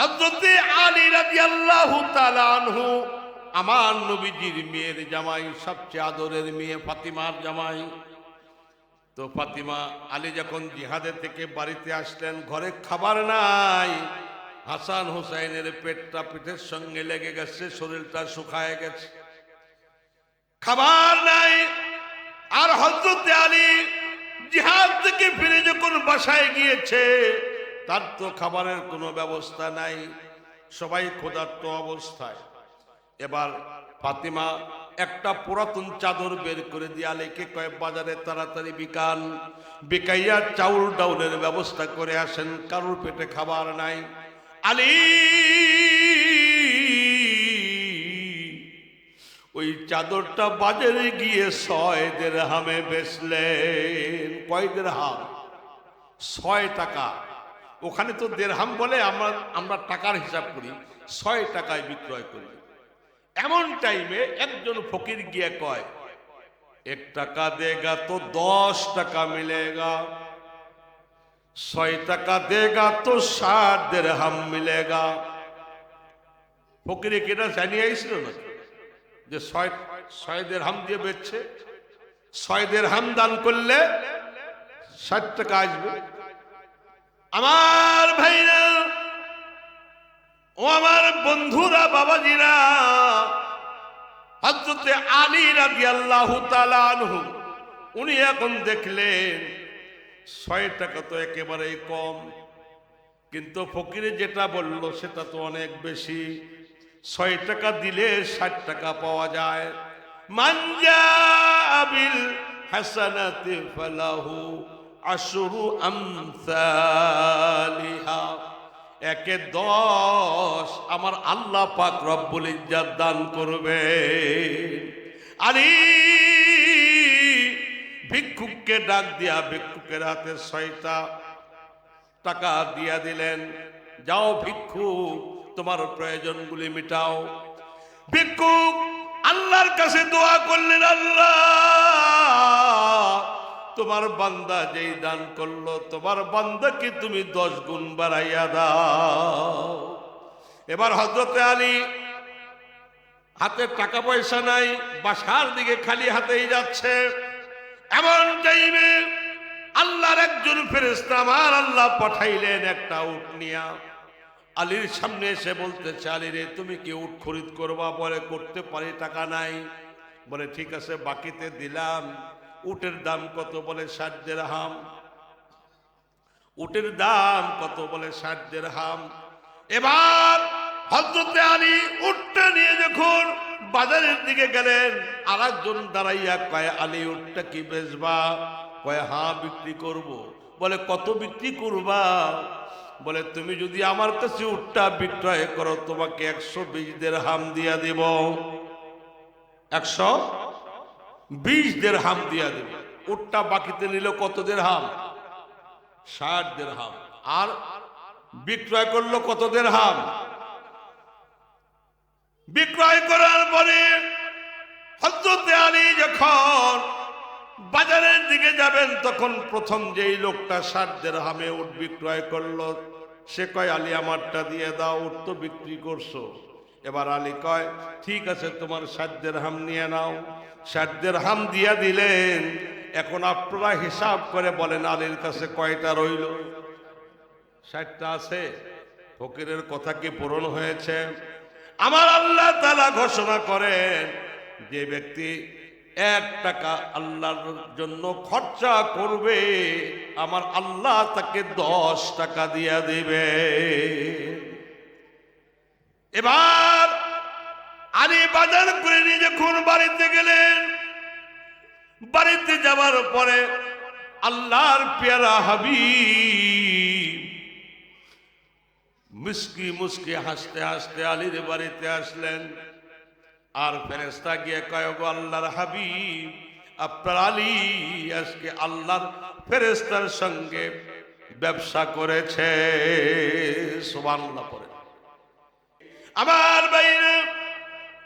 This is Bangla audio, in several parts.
হযরতে আলী রাদিয়াল্লাহু তাআলা আনহু, আমার নবীজির মেয়ের জামাই, সবচেয়ে আদরের মেয়ে ফাতিমার জামাই। তো ফাতিমা, আলী যখন জিহাদের থেকে বাড়িতে আসলেন, ঘরে খাবার নাই, হাসান হুসাইনের পেটটা পিঠের সঙ্গে লেগে গেছে, শরীরটা শুকায় গেছে। খাবার নাই, আর হজরত আলী জিহাদ থেকে ফিরে যখন বাসায় গিয়েছে তার তো খাবারের কোনো ব্যবস্থা নাই, সবাই ক্ষুধার্ত অবস্থায়। এবার ফাতিমা একটা পুরাতন চাদর বের করে দিয়ে আলীকে কয়েক বাজারে তাড়াতাড়ি বিকান বিকাইয়া চাউল ডাউলের ব্যবস্থা করে আসেন, কারোর পেটে খাবার নাই? আলী ওই চাদরটা বাজারে গিয়ে ছয় দেড় হামে বেচলেন। কয় হাম ছয় টাকা। ওখানে তো দেড়হাম বলে আমরা আমরা টাকার হিসাব করি, ছয় টাকায় বিক্রয় করি এমন টাইমে একজন ফকির গিয়ে কয়, এক টাকা দেগা তো দশ টাকা মিলেগা, ছয় টাকা দেগা তো ষাট দেড়হাম মিলেগা। ফকিরে কেটা জানিয়ে আইছিল না, যে ছয় ছয় দেড়হাম দিয়ে বেচছে। ছয় দেড়হাম দান করলে ষাট টাকা আসবে। আমার ভাইরা, ও আমার বন্ধুরা, বাবাজিরা হজরতে আলী রাজি আল্লাহ উনি এখন দেখলেন ছয় টাকা তো একেবারেই কম। কিন্তু ফকিরে যেটা বলল, সেটা তো অনেক বেশি। ছয় টাকা দিলে ষাট টাকা পাওয়া যায়। মানজাবিল হাসানাতে ফালাহু। আশরু আমসালিহা। একে দশ আমার আল্লাহ পাক রব্বুল ইজ্জাত দান করবে। আলী ভিক্ষুককে ডাক দিয়া ভিক্ষুকের হাতে ছয়টা টাকা দিয়া দিলেন। যাও ভিক্ষুক, তোমার প্রয়োজনগুলি মিটাও। ভিক্ষুক, আল্লাহর কাছে দোয়া করলেন, আল্লাহ তোমার বান্দা যেই দান করল, তোমার বান্দাকে তুমি দশ গুণ বাড়াইয়া দাও। এবার হজরতে আলী হাতে টাকা পয়সা নাই, বাসার দিকে খালি হাতেই যাচ্ছে। এমন টাইমে আল্লাহর একজন ফেরেস্তা আমার আল্লাহ পাঠাইলেন একটা উট নিয়া। আলীর সামনে এসে বলতেছে, আলী রে, তুমি কি উট খরিদ করবা? বলে, করতে পারি, টাকা নাই। বলে, ঠিক আছে, বাকিতে দিলাম। উটের দাম কত বলে ষাট হাম উটের দাম কত বলে ষাট হাম এবার হজরতে আলী উটটা নিয়ে যখন বাজারের দিকে গেলেন আর একজন দাঁড়াইয়া কয়, আলী, উটটা কি বেচবা? কয়, হা, বিক্রি করব। বলে, কত বিক্রি করবা? বলে, তুমি যদি আমার কাছে উটটা বিক্রয় করো, তোমাকে একশো বিশ হাম দিয়া দিব। একশো বিশ দের হাম দিয়া দেবে। উটটা বাকিতে নিল কত দের হাম ষাট দের হাম আর বিক্রয় করল কত দের হাম বিক্রয় করার পরে আলী যখন বাজারের দিকে যাবেন, তখন প্রথম যেই লোকটা ষাট দের হামে উট বিক্রয় করল, সে কয়, আলী, আমারটা দিয়ে দাও উট তো বিক্রি করছ। এবার আলী কয়, ঠিক আছে, তোমার সাধ্যের হাম নিয়ে নাও। সাধ্যের হাম দিয়া দিলেন। এখন আপনারা হিসাব করে বলেন, আলীর কাছে কয়টা রইল? ষাটটা আছে। ফকিরের কথা কি পূরণ হয়েছে? আমার আল্লাহ তালা ঘোষণা করেন, যে ব্যক্তি এক টাকা আল্লাহর জন্য খরচা করবে, আমার আল্লাহ তাকে দশ টাকা দিয়া দিবে। এবার আলী বাজার করে নিয়ে যখন বাড়িতে গেলেন, বাড়িতে যাওয়ার পরে আল্লাহর পেয়ারা হাবি মুস্কি মুস্কি হাসতে হাসতে আলীর বাড়িতে আসলেন। আর ফেরেস্তা গিয়ে কয়েক আল্লাহর হাবিব, আপনার আলী আজকে আল্লাহর ফেরেস্তার সঙ্গে ব্যবসা করেছে। সোবান্লা করে আমার বাইরে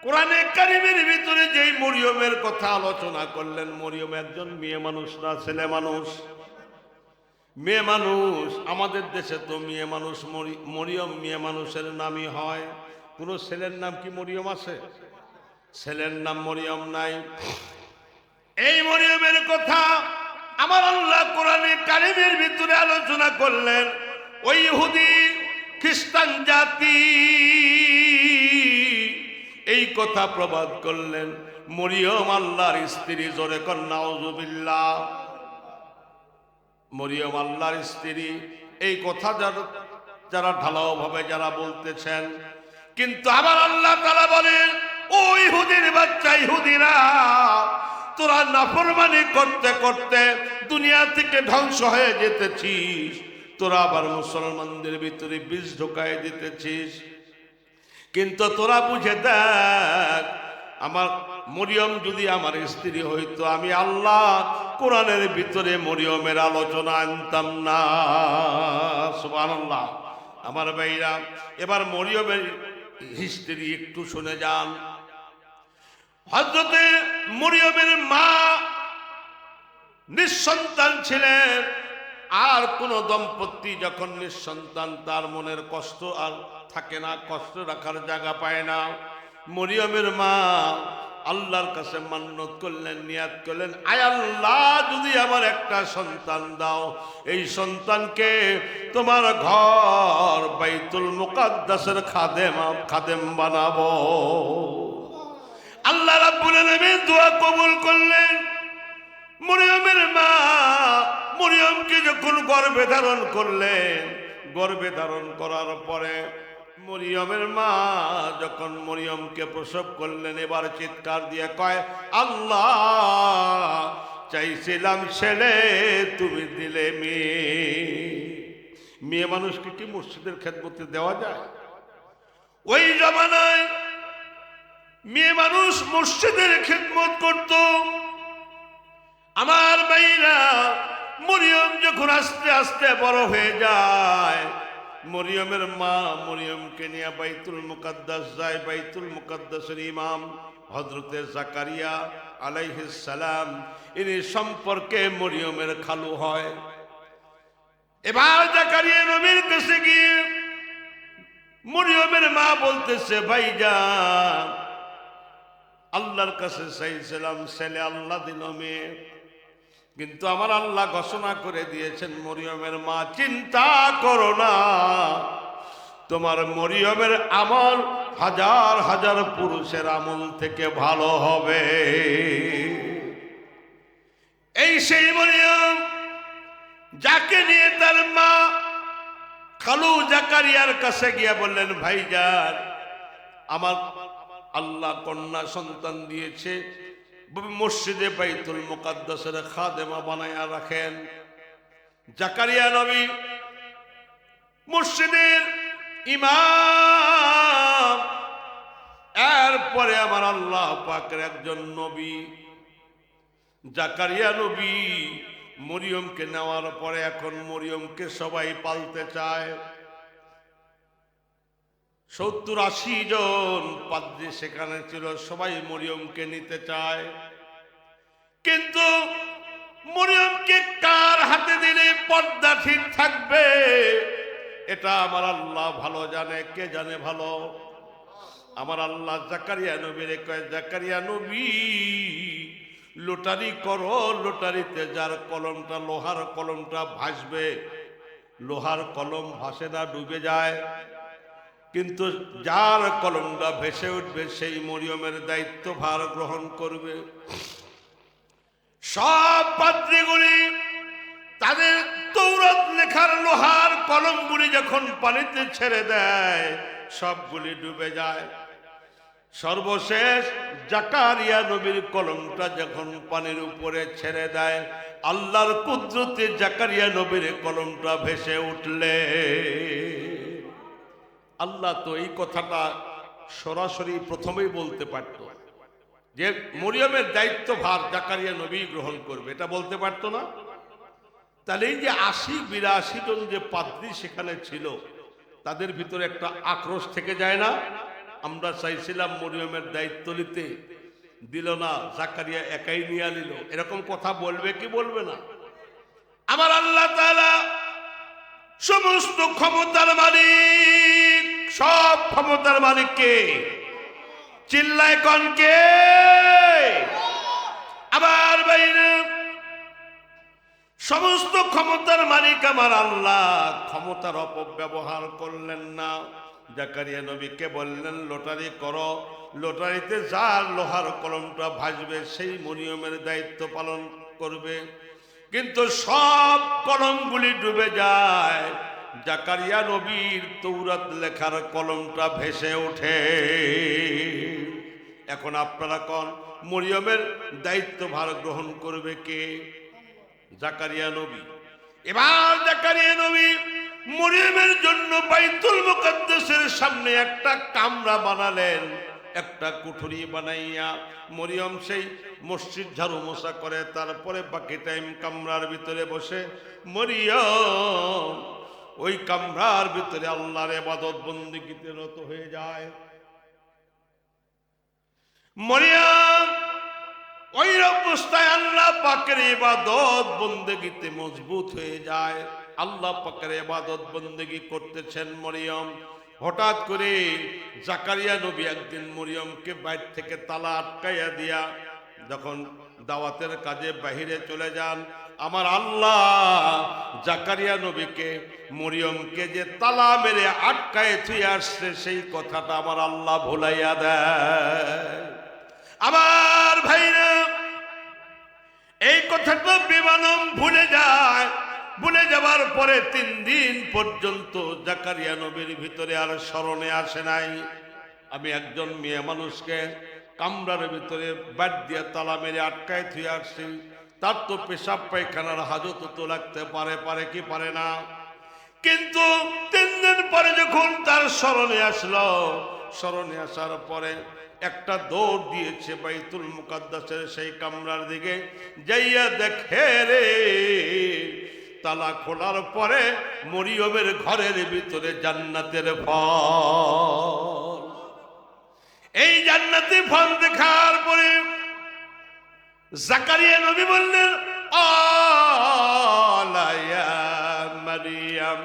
কোরআনে কারিমের ভিতরে যেই মরিয়মের কথা আলোচনা করলেন, মরিয়ম একজন মেয়ে মানুষ না, ছেলে মানুষ? মেয়ে মানুষ, আমাদের দেশে তো মেয়ে মানুষ, মরি- মরিয়ম মেয়ে মানুষের নামই হয়। কোনো ছেলের নাম কি মরিয়ম আছে? ছেলের নাম মরিয়ম নাই। এই মরিয়মের কথা আমার আল্লাহ কোরআনে কারিমের ভিতরে আলোচনা করলেন। ওই ইহুদি, খ্রিস্টান জাতি এই কথা প্রবাদ করলেন, মরিয়ম আল্লাহর স্ত্রী, জোরে কন্যা মরিয়ম আল্লাহর স্ত্রী, এই কথা যারা যারা ঢালাওভাবে যারা বলতেছেন, কিন্তু আবার আল্লাহ তারা বলেন, ও ইহুদির বাচ্চা, ইহুদিরা, তোরা নাফরমানি করতে করতে দুনিয়া থেকে ধ্বংস হয়ে যেতেছিস, তোরা আবার মুসলমানদের ভিতরে বীজ ঢোকায় দিতেছিস। কিন্তু তোরা বুঝে দেখ, আমার মরিয়ম যদি আমার স্ত্রী হইতো, আমি আল্লাহ কোরআনের ভিতরে মরিয়মের আলোচনা আনতাম না। সুবহানাল্লাহ। আমার ভাইরা, এবার মরিয়মের হিস্ট্রি একটু শুনে যান। হজরতে মরিয়মের মা নিঃসন্তান ছিলেন, আর কোন দম্পতি যখন নিঃসন্তান, তার মনের কষ্ট আর থাকে না, কষ্ট রাখার জায়গা পায় না। মরিয়মের মা আল্লাহর কাছে মান্যত করলেন, নিয়াত করলেন, আয় আল্লাহ, যদি আমার একটা সন্তান দাও, এই সন্তানকে তোমার ঘর বাইতুল মুকাদ্দাসের খাদেম খাদেম বানাবো। আল্লাহ রাব্বুল আলামিন দোয়া কবুল করলেন। মরিয়মের মা মরিয়মকে যখন গর্ভে ধারণ করলেন, গর্ভে ধারণ করার পরে মরিয়মের মা যখন মরিয়মকে প্রসব করলেন, এবার চিৎকার দিয়ে কয়, আল্লাহ, চাইছিলাম ছেলে তুমি দিলে মেয়ে। মেয়ে মানুষকে কি মসজিদের খেদমতে দেওয়া যায়? ওই জমানায় মেয়ে মানুষ মসজিদের খেদমত করত। আমার ভাইরা মরিয়ম যখন আস্তে আস্তে বড় হয়ে যায় মরিয়মের মা মরিয়মকে নিয়ে বাইতুল মুকাদ্দাস যায়, বাইতুল মুকাদ্দাসের ইমাম হজরতে জাকারিয়া সালাম, ইনি সম্পর্কে মরিয়মের খালু হয়। এবার জাকারিয়া নবীর কাছে গিয়ে মরিয়মের মা বলতেছে ভাইজান আল্লাহর কাছে চাইছিলাম ছেলে আল্লাহ দিল মেয়ে। কিন্তু আমার আল্লাহ ঘোষণা করে দিয়েছেন, মরিয়মের মা, চিন্তা করো না। তোমার মরিয়মের আমল হাজার হাজার পুরুষের আমল থেকে ভালো হবে। এই সেই মরিয়ম, যাকে নিয়ে তার মা খালু জাকারিয়ার কাছে গিয়ে বললেন, ভাইজান, আমার আল্লাহ কন্যা সন্তান দিয়েছে মসজিদে বাইতুল মুকাদ্দাসের খাদেমা বানায়া রাখেন। জাকারিয়া নবী মসজিদের ইমাম। এরপরে আমার আল্লাহ পাকের একজন নবী। জাকারিয়া নবী মরিয়মকে নেওয়ার পরে এখন মরিয়মকে সবাই পালতে চায়। সত্তর আশি জন পাদ্রী সেখানে ছিল, সবাই মরিয়মকে নিতে চায়। কিন্তু মরিয়মকে কার হাতে দিলে পর্দা ঠিক থাকবে? এটা আমার আল্লাহ ভালো জানে। কে জানে ভালো? আমার আল্লাহ জাকারিয়া নবীর কয় জাকারিয়া নবী, লোটারি করো, লোটারিতে যার কলমটা, লোহার কলমটা ভাসবে, লোহার কলম ভাসে না, ডুবে যায়। কিন্তু যার কলমটা ভেসে উঠবে, সেই মরিয়মের দায়িত্ব ভার গ্রহণ করবে। সব পাত্রীগুলি তাদের তৌরত লেখার লোহার কলমগুলি যখন পানিতে ছেড়ে দেয়, সবগুলি ডুবে যায়। সর্বশেষ জাকারিয়া নবীর কলমটা যখন পানির উপরে ছেড়ে দেয়, আল্লাহর কুদরতে জাকারিয়া নবীর কলমটা ভেসে উঠলে। আল্লাহ তো এই কথাটা সরাসরি প্রথমেই বলতে পারত। যে মরিয়মের দায়িত্ব ভার জাকারিয়া নবী গ্রহণ করবে, এটা বলতে পারতো না? তাহলে এই যে আশি বিরাশি জন যে পাদ্রী সেখানে ছিল, তাদের ভিতরে একটা আক্রোশ থেকে যায় না? আমরা চাইছিলাম মরিয়মের দায়িত্ব নিতে। দিল না, জাকারিয়া একাই নিয়ে নিল। এরকম কথা বলবে কি বলবে না? আমার আল্লাহ তাআলা সমস্ত ক্ষমতার মালিক, সব ক্ষমতার মালিক কে চিল্লায় কনকে আবার বাইরে। সমস্ত ক্ষমতার মালিক আমার আল্লাহ। ক্ষমতার অপব্যবহার করলেন না। জাকারিয়া নবীকে বললেন, লটারি করো। লটারিতে যার লোহার কলমটা ভাসবে, সেই মনিয়মের দায়িত্ব পালন করবে। কিন্তু সব কলমগুলি ডুবে যায়। জাকারিয়া নবীর তৌরাত লেখার কলমটা ভেসে ওঠে। এখন আপনারা কন মরিয়মের দায়িত্ব ভার গ্রহণ করবে কে? জাকারিয়া নবী। এবার জাকারিয়া নবী মরিয়মের জন্য বাইতুল মুকদ্দাসের সামনে একটা কামরা বানালেন, একটা কুঠুরি বানাইয়া। মরিয়ম সেই মসজিদ ঝাড়ু মশা করে, তারপরে বাকি টাইম কামরার ভিতরে বসে মরিয়ম ওই কামরার ভিতরে আল্লাহর এবাদত বন্দিগিতে রত হয়ে যায়। মরিয়ম ওই অবস্থায় আল্লাহ পাকের ইবাদত বন্দেগিতে মজবুত হয়ে যায়। আল্লাহ পাকের ইবাদত বন্দেগি করতেছেন মরিয়ম। হঠাৎ করে জাকারিয়া নবী একদিন মরিয়মকে বাইর থেকে তালা আটকাইয়া দিয়া যখন দাওয়াতের কাজে বাহিরে চলে যান আমার আল্লাহ জাকারিয়া নবীকে মরিয়মকে যে তালা মেরে আটকায় থুয়ে আসছে, সেই কথাটা আমার আল্লাহ ভুলাইয়া দেয়। আমার ভাইরা, এই কথাটা বিমানম ভুলে যায়। ভুলে যাবার পরে তিন দিন পর্যন্ত জাকারিয়া নবীর ভিতরে আর স্মরণে আসে নাই। আমি একজন মেয়ে মানুষকে কামরার ভিতরে বাদ দিয়ে তালা মেরে আটকায় থুয়ে আসছি। তার তো পেশাব পায়খানার হাজত তো লাগতে পারে পারে কি পারে না। কিন্তু তিন দিন পরে যখন তার স্মরণে আসলো, স্মরণে আসার পরে একটা দৌড় দিয়েছে বাইতুল মুকাদ্দাসের সেই কামরার দিকে, যাইয়া দেখে রে, তালা খোলার পরে মরিয়মের ঘরের ভিতরে জান্নাতের ফল। এই জান্নাতি ফল দেখার পরে জাকারিয়া নবী বললেন মারিয়াম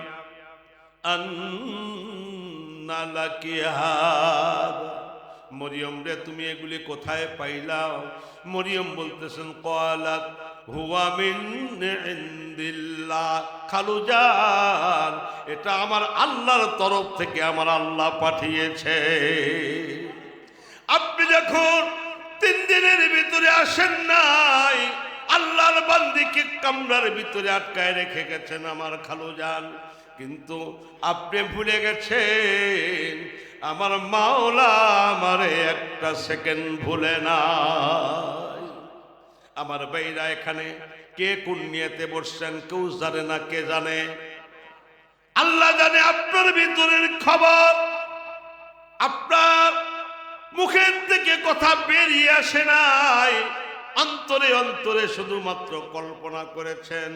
মরিয়ম রে, তুমি এগুলি কোথায় পাইলাও? মরিয়ম বলতেছেন কলাত খালুজান এটা আমার আল্লাহর তরফ থেকে আমার আল্লাহ পাঠিয়েছে। আপনি যখন দিনের ভিতরে আসেন নাই। আল্লাহর বান্দিকে কামরার ভিতরে আটকায় রেখে গেছেন আমার খালুজান কিন্তু আপনি ভুলে গেছেন, আমার মাওলা আমারে একটা সেকেন্ড ভুলে না আমার বাইরা এখানে কে কোন নিয়েতে বসছেন, কেউ জানে না কে জানে। আল্লাহ জানে আপনার ভিতরের খবর, আপনার মুখের থেকে কথা বেরিয়ে আসে নাই। অন্তরে অন্তরে শুধুমাত্র কল্পনা করেছেন,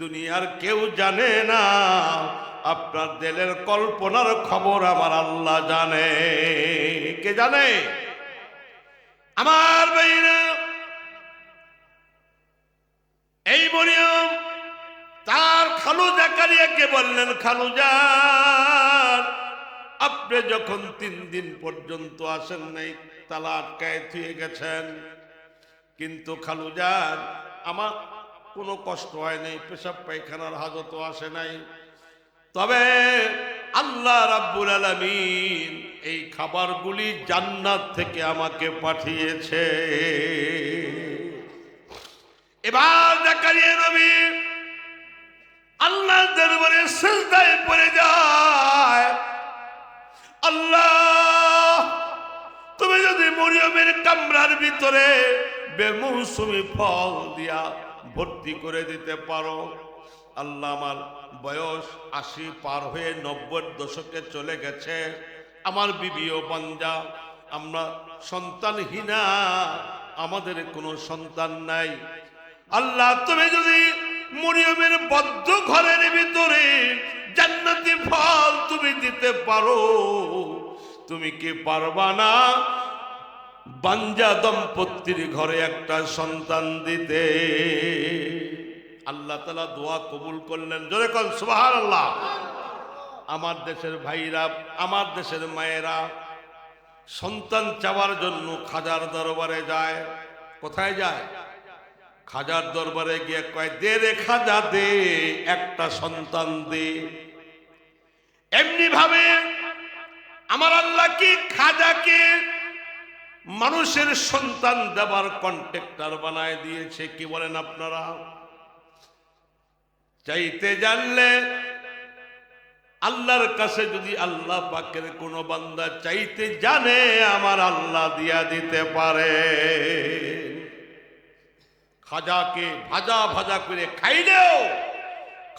দুনিয়ার কেউ জানে না, আপনার দেলের কল্পনার খবর আমার আল্লাহ জানে। কে জানে? আমার বাইরে এই মরিয়ম, তার খালু জাকারিয়াকে বললেন খালু যান আপনি যখন তিন দিন পর্যন্ত আসেন নাই তালা আটকায় থুয়ে গেছেন। কিন্তু খালু যান আমার কোনো কষ্ট হয় নাই, পেশাব পায়খানার হাজত আসে নাই। তবে আল্লাহ রাব্বুল আলামিন এই খাবারগুলি জান্নাত থেকে আমাকে পাঠিয়েছে। এবার জাকারিয়া নবী আল্লাহ দরবারে সিজদায় পড়ে যায়। আল্লাহ, তুমি যদি মরিয়মের কামরার ভিতরে বেমৌসুমি ফল দিয়া ভর্তি করে দিতে পারো, আল্লাহ আমার বয়স আশি পার হয়ে নব্বই দশকে চলে গেছে। আমার বিবিও বাঞ্জা, আমরা সন্তানহীনা, আমাদের কোনো সন্তান নাই। আল্লাহ, তুমি যদি মরিয়মের বদ্ধ ঘরের ভিতরে জান্নাতি ফল তুমি দিতে পারো। তুমি কি পারবা না? বাঞ্জা দম্পতির ঘরে একটা সন্তান দিতে। আল্লাহ তালা দোয়া কবুল করলেন। জোরে কন সুবাহান আল্লাহ আমার দেশের ভাইরা, আমার দেশের মায়েরা, সন্তান চাওয়ার জন্য খাজার দরবারে যায়। কোথায় যায়? খাজার দরবারে গিয়ে কয়, দে রে খাজা, দে, একটা সন্তান দে। এমনি ভাবে আমার আল্লাহ কি খাজাকে মানুষের সন্তান দেবার কন্ট্রাক্টর বানায় দিয়েছে, কি বলেন আপনারা? চাইতে জানলে আল্লাহর কাছে যদি আল্লাহ পাকের কোনো বান্দা চাইতে জানে, আমার আল্লাহ দিয়া দিতে পারে। খাজাকে ভাজা ভাজা করে খাইলেও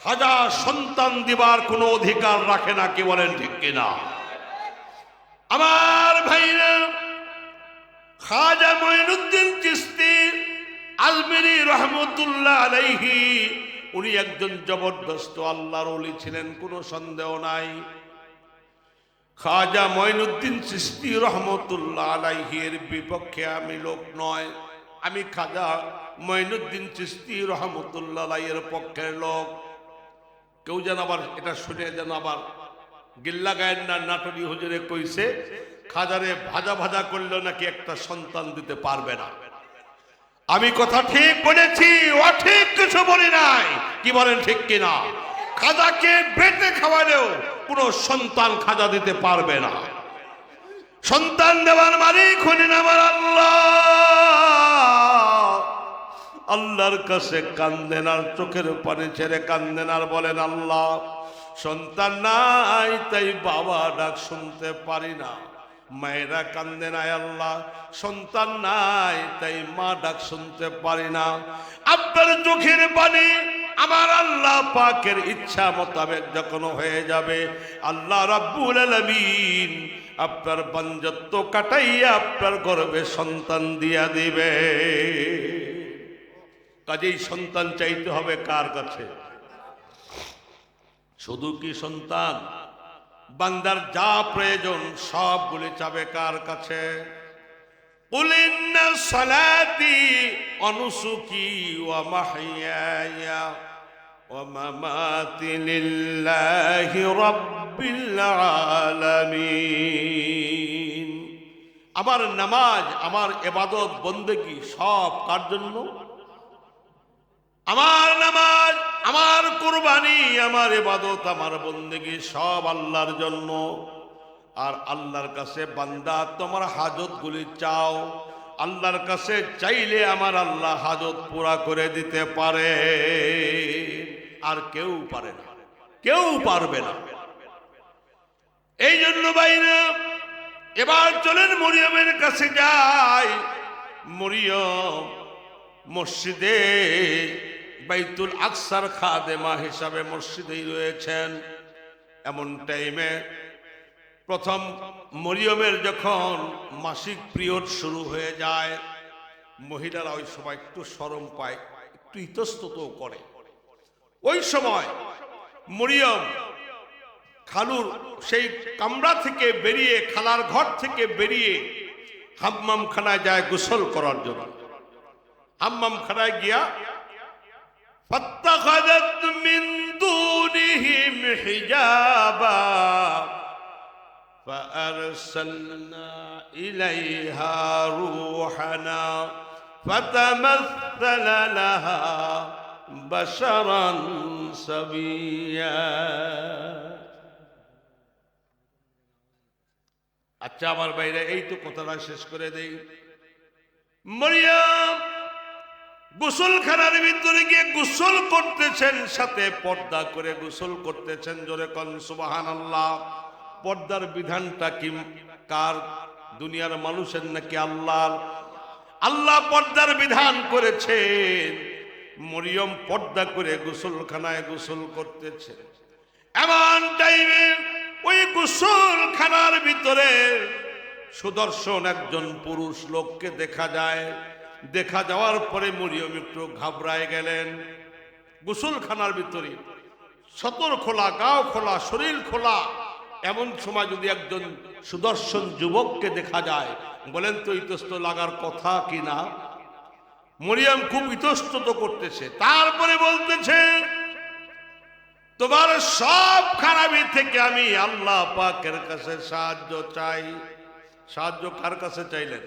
খাজা সন্তান দিবার কোনো অধিকার রাখে না, কি বলেন ঠিক কিনা? আমার ভাইরা, খাজা মঈনুদ্দিন চিস্তি আলমেরি রহমতুল্লাহ আলাইহি, উনি একজন জবরদস্ত আল্লাহর ওলি ছিলেন, কোনো সন্দেহ নাই। খাজা মঈনুদ্দিন চিস্তি রহমতুল্লাহ আলাইহি এর বিপক্ষে আমি লোক নয়। আমি খাজা মঈনুদ্দিন চিস্তি রহমতুল্লাহ আলাইহির পক্ষের লোক। কেউ যেন আবার এটা শুনে যেন আবার গিল্লা গায়ের না নাটরি হুজুরে কইছে, খাজারে ভাজা ভাজা করলেও নাকি একটা সন্তান দিতে পারবে না। আমি কথা ঠিক বলেছি, অঠিক কিছু বলি নাই। কি বলেন ঠিক কিনা? খাজাকে বেটে খাওয়ালেও কোনো সন্তান খাজা দিতে পারবে না। সন্তান দেওয়ার মালিক হলেন আমার আল্লাহ। আল্লাহর কাছে কান্দেন আর চোখের পানি ছেড়ে কান্দেন আর বলেন, আল্লাহ, সন্তান নাই, তাই বাবা ডাক শুনতে পারি না। মায়েরা কান্দে নাই আল্লাহ, সন্তান নাই, তাই মা ডাক শুনতে পারি না। আপনার চোখের পানি আমার আল্লাহ পাকের ইচ্ছা মোতাবেক যখন হয়ে যাবে, আল্লাহ রাব্বুল আলামিন আপনার বঞ্জত্ব কাটাইয়া আপনার গর্বে সন্তান দিয়া দিবে। কাজেই সন্তান চাইতে হবে কার কাছে শুধু কি সন্তান বান্দার যা প্রয়োজন সবগুলি চাবে কার কাছে قل إن صلاتي ونسكي ومحياي ومماتي لله رب العالمين আমার নামাজ আমার এবাদত বন্দেগি সব কার জন্য আমার নামাজ, আমার কোরবানি, আমার ইবাদত, আমার বন্দেগি, সব আল্লাহর জন্য। আর আল্লাহর কাছে, বান্দা, তোমার হাজত গুলি চাও। আল্লাহর কাছে চাইলে আমার আল্লাহ হাজত পুরা করে দিতে পারে। আর কেউ পারে না। কেউ পারবে না। এই জন্য বাইরে, এবার চলেন মরিয়মের কাছে যাই। মরিয়ম মসজিদে বাইতুল আকসার খাদেমা হিসাবে মসজিদেই রয়েছেন। এমন টাইমে প্রথম মরিয়মের যখন মাসিক পিরিয়ড শুরু হয়ে যায়, মহিলারা ওই সময় একটু সরম পায়, একটু ইতস্তত করে। ওই সময় মরিয়ম খালুর সেই কামরা থেকে বেরিয়ে, খালার ঘর থেকে বেরিয়ে হাম্মাম খানায় যায় গোসল করার জন্য। হাম্মাম খানায় গিয়া فاتخذت من دونهم حجابا فأرسلنا إليها روحنا فتمثل لها بشرا سويا আচ্ছা আমার বাইরে এই তো কথাটা শেষ করে দেই মরিয়াম গোসলখানার ভিতরে গিয়ে গোসল করতেছেন, সাথে পর্দা করে গোসল করতেছেন, জোরে কন সুবাহান আল্লাহ পর্দার বিধানটা কি? কার? দুনিয়ার মানুষের নাকি আল্লাহ আল্লাহ পর্দার বিধান করেছেন। মরিয়ম পর্দা করে গোসলখানায় গোসল করতেছে এমন টাইমে ওই গোসলখানার ভিতরে সুদর্শন একজন পুরুষ লোককে দেখা যায়। দেখা যাওয়ার পরে মরিয়ম একটু ঘাবড়ায় গেলেন। গোসলখানার ভিতরে সতর খোলা, গাও খোলা, শরীর খোলা। এমন সময় যদি একজন সুদর্শন যুবককে দেখা যায়, বলেন তো ইতস্ত লাগার কথা কি না? মরিয়াম খুব ইতস্তত করতেছে। তারপরে বলতেছে, তোমার সব খারাপি থেকে আমি আল্লাহ পাকের কাছে সাহায্য চাই। সাহায্য কার কাছে চাইলেন?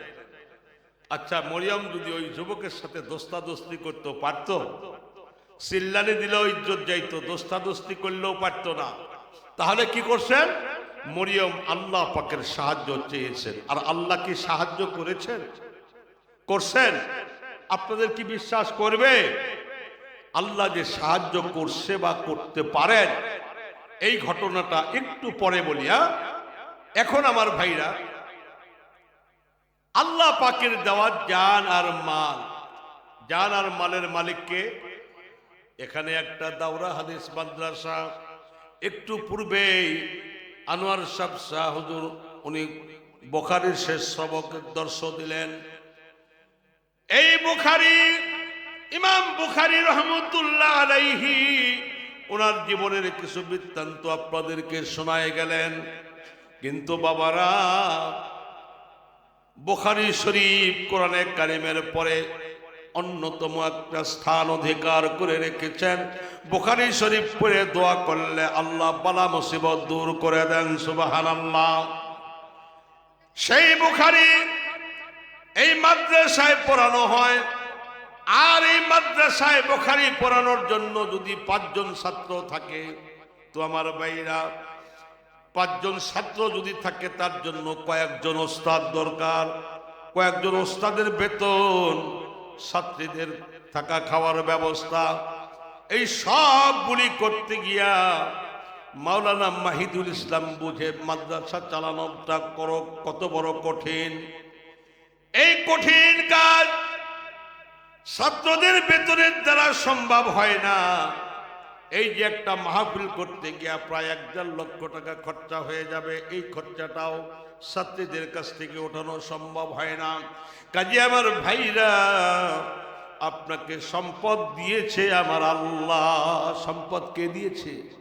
আচ্ছা মরিয়ম যদি ওই যুবকের সাথে দোস্তাদোস্তি করতে পারতো, সিল্লানি দিলেও ইজ্জত যাইতো, দোস্তাদোস্তি করলেও পারতো না, তাহলে কি করছেন? মরিয়ম আল্লাহ পাকের সাহায্য চেয়েছেন। আর আল্লাহ কি সাহায্য করেছেন? করছেন? আপনাদের কি বিশ্বাস করবে? আল্লাহ যে সাহায্য করছে বা করতে পারেন। এই ঘটনাটা একটু পরে বলি হ্যাঁ? এখন আমার ভাইরা আল্লাহ পাকের দেওয়া জান আর মাল। জান আর মালের মালিককে এখানে একটা দাওরা, হাদিস, মাদ্রাসা। একটু পূর্বেই আনোয়ার সাহ শাহ হুজুর, উনি বোখারির শেষ সবকের দর্শ দিলেন। এই বুখারি, ইমাম বুখারি রহমতুল্লাহ আলাইহি ওনার জীবনের কিছু বৃত্তান্ত আপনাদেরকে শোনায় গেলেন। কিন্তু বাবারা বুখারি শরীফ কোরআনে কারিমের পরে অন্যতম একটা স্থান অধিকার করে রেখেছেন। বুখারি শরীফ পড়ে দোয়া করলে আল্লাহ বালা মুসিবত দূর করে দেন, সুবহানাল্লাহ। সেই বুখারি এই মাদ্রাসায় পড়ানো হয় আর এই মাদ্রাসায় বোখারি পড়ানোর জন্য যদি পাঁচজন ছাত্র থাকে, তো আমার ভাইরা পাঁচজন ছাত্র যদি থাকে, তার জন্য কয়েকজন ওস্তাদ দরকার। কয়েকজন ওস্তাদের বেতন, ছাত্রীদের থাকা খাওয়ার ব্যবস্থা। এই সবগুলি করতে গিয়া মাওলানা মাহিদুল ইসলাম বুঝে মাদ্রাসা চালানোটা করো, কত বড় কঠিন। এই কঠিন কাজ ছাত্রদের বেতনের দ্বারা সম্ভব হয় না। এই যে একটা মাহফিল করতে গিয়া প্রায় এক দেড় লক্ষ টাকা খরচা হয়ে যাবে, এই খরচাটাও ছাত্রীদের কাছ থেকে ওঠানো সম্ভব হয় না। কাজে আমার ভাইরা, আপনাকে সম্পদ দিয়েছে আমার আল্লাহ। সম্পদ কে দিয়েছে?